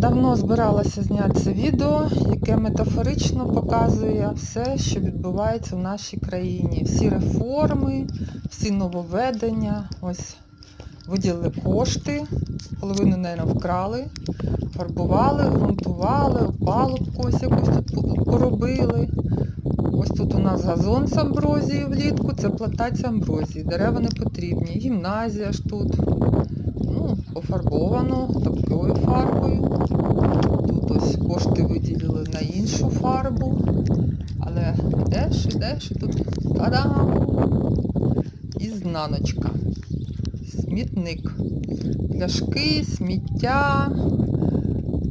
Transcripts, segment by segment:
Давно збиралася зняти це відео, яке метафорично показує все, що відбувається в нашій країні. Всі реформи, всі нововведення. Ось виділили кошти, половину, мабуть, вкрали, фарбували, ґрунтували, опалубку ось якусь тут поробили. Ось тут у нас газон з амброзією влітку, це плантація амброзії. Дерева не потрібні. Гімназія ж тут. Ну, пофарбовано такою фарбою. Тут ось кошти виділили на іншу фарбу. Але йдеш, йдеш і тут та-дам! Ізнаночка. Смітник. Пляшки, сміття,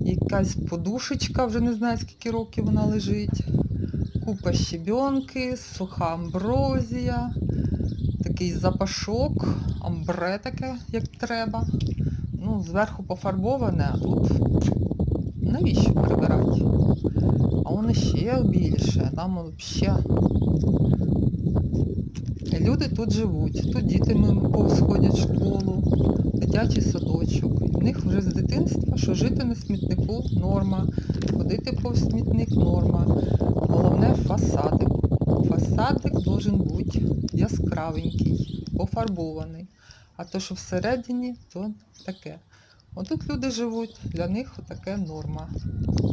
якась подушечка, вже не знаю скільки років вона лежить. Купа щебенки, суха амброзія, такий запашок, амбре таке, як треба. Ну, зверху пофарбоване, а тут навіщо прибирати? А воно ще більше, там взагалі. Люди тут живуть, тут діти повз в школу, дитячий садочок. В них вже з дитинства, що жити на смітнику норма, ходити повз смітник норма. Головне фасадик. Фасадик должен бути яскравенький, пофарбований. А то, що всередині, то таке. Отут люди живуть, для них таке норма.